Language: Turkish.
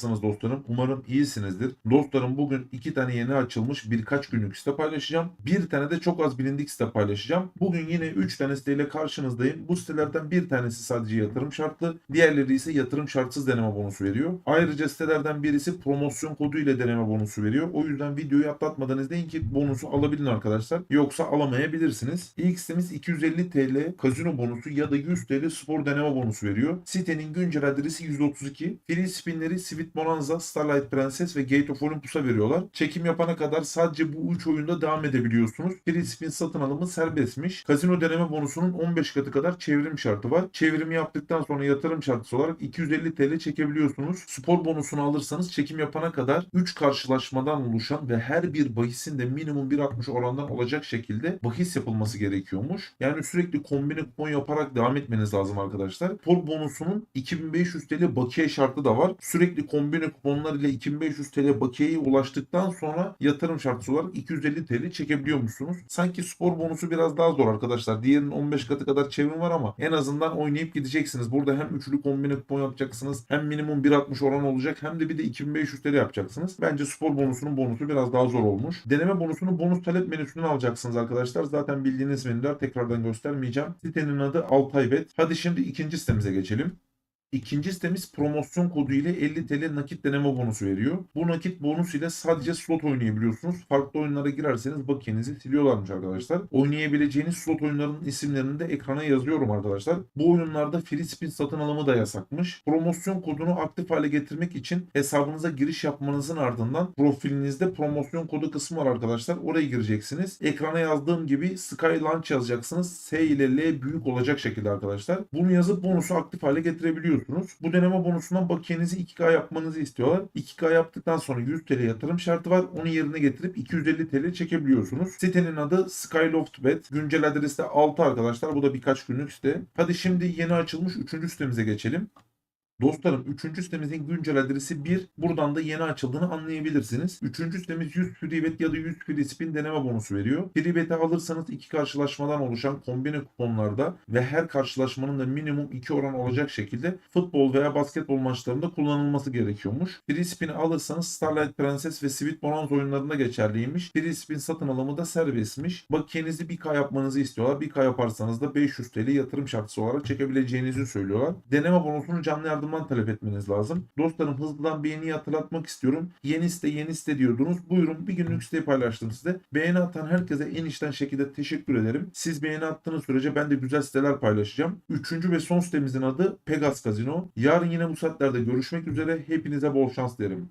Nasılsınız dostlarım? Umarım iyisinizdir. Dostlarım bugün iki tane yeni açılmış birkaç günlük site paylaşacağım. Bir tane de çok az bilindik site paylaşacağım. Bugün yine 3 tane siteyle karşınızdayım. Bu sitelerden bir tanesi sadece yatırım şartlı. Diğerleri ise yatırım şartsız deneme bonusu veriyor. Ayrıca sitelerden birisi promosyon kodu ile deneme bonusu veriyor. O yüzden videoyu atlatmadan izleyin ki bonusu alabilin arkadaşlar. Yoksa alamayabilirsiniz. İlk sitemiz 250 TL kazino bonusu ya da 100 TL spor deneme bonusu veriyor. Sitenin güncel adresi 132. Free spinleri Sweet Bonanza, Starlight Princess ve Gate of Olympus'a veriyorlar. Çekim yapana kadar sadece bu 3 oyunda devam edebiliyorsunuz. Free spin satın alımı serbestmiş. Kazino deneme bonusunun 15 katı kadar çevrim şartı var. Çevrimi yaptıktan sonra yatırım şartısı olarak 250 TL çekebiliyorsunuz. Spor bonusunu alırsanız çekim yapana kadar 3 karşılaşmadan oluşan ve her bir bahisin de minimum 1.60 orandan olacak şekilde bahis yapılması gerekiyormuş. Yani sürekli kombine kupon yaparak devam etmeniz lazım arkadaşlar. Spor bonusunun 2500 TL bakiye şartı da var. Sürekli kombine kuponlar ile 2500 TL bakiyeye ulaştıktan sonra yatırım şartısı olarak 250 TL çekebiliyormuşsunuz. Sanki spor bonusu biraz daha zor arkadaşlar. Diğerinin 15 katı kadar çevrim var ama en azından oynayıp gideceksiniz. Burada hem üçlü kombine kupon yapacaksınız. Hem minimum 1.60 oran olacak hem de bir de 2500 TL yapacaksınız. Bence spor bonusunun bonusu biraz daha zor olmuş. Deneme bonusunu bonus talep menüsünden alacaksınız arkadaşlar. Zaten bildiğiniz menüler tekrardan göstermeyeceğim. Sitenin adı Altaybet. Hadi şimdi ikinci sitemize geçelim. İkinci sitemiz promosyon kodu ile 50 TL nakit deneme bonusu veriyor. Bu nakit bonus ile sadece slot oynayabiliyorsunuz. Farklı oyunlara girerseniz bakiyenizi siliyorlarmış arkadaşlar. Oynayabileceğiniz slot oyunlarının isimlerini de ekrana yazıyorum arkadaşlar. Bu oyunlarda free spin satın alımı da yasakmış. Promosyon kodunu aktif hale getirmek için hesabınıza giriş yapmanızın ardından profilinizde promosyon kodu kısmı var arkadaşlar. Oraya gireceksiniz. Ekrana yazdığım gibi Sky Launch yazacaksınız. S ile L büyük olacak şekilde arkadaşlar. Bunu yazıp bonusu aktif hale getirebiliyorsunuz. Bu deneme bonusundan bakiyenizi 2K yapmanızı istiyorlar. 2K yaptıktan sonra 100 TL yatırım şartı var. Onu yerine getirip 250 TL çekebiliyorsunuz. Sitenin adı Skyloftbet. Güncel adresi de 6 arkadaşlar. Bu da birkaç günlük site. Hadi şimdi yeni açılmış 3. sitemize geçelim. Dostlarım 3. sitemizin güncel adresi 1. Buradan da yeni açıldığını anlayabilirsiniz. 3. sitemiz 100 free bet ya da 100 free spin deneme bonusu veriyor. Free bet'i alırsanız iki karşılaşmadan oluşan kombine kuponlarda ve her karşılaşmanın da minimum 2 oran olacak şekilde futbol veya basketbol maçlarında kullanılması gerekiyormuş. Free spin'i alırsanız Starlight Princess ve Sweet Bonanza oyunlarında geçerliymiş. Free spin satın alımı da serbestmiş. Bakiyenizi 1K yapmanızı istiyorlar. 1K yaparsanız da 500 TL yatırım şartısı olarak çekebileceğinizi söylüyorlar. Deneme bonusunu canlı yardım yardımdan talep etmeniz lazım. Dostlarım hızlıdan beğeniyi hatırlatmak istiyorum. Yeni site yeni site diyordunuz. Buyurun bir günlük siteyi paylaştım size. Beğeni atan herkese en içten şekilde teşekkür ederim. Siz beğeni attığınız sürece ben de güzel siteler paylaşacağım. Üçüncü ve son sitemizin adı Pegas Casino. Yarın yine bu saatlerde görüşmek üzere. Hepinize bol şans derim.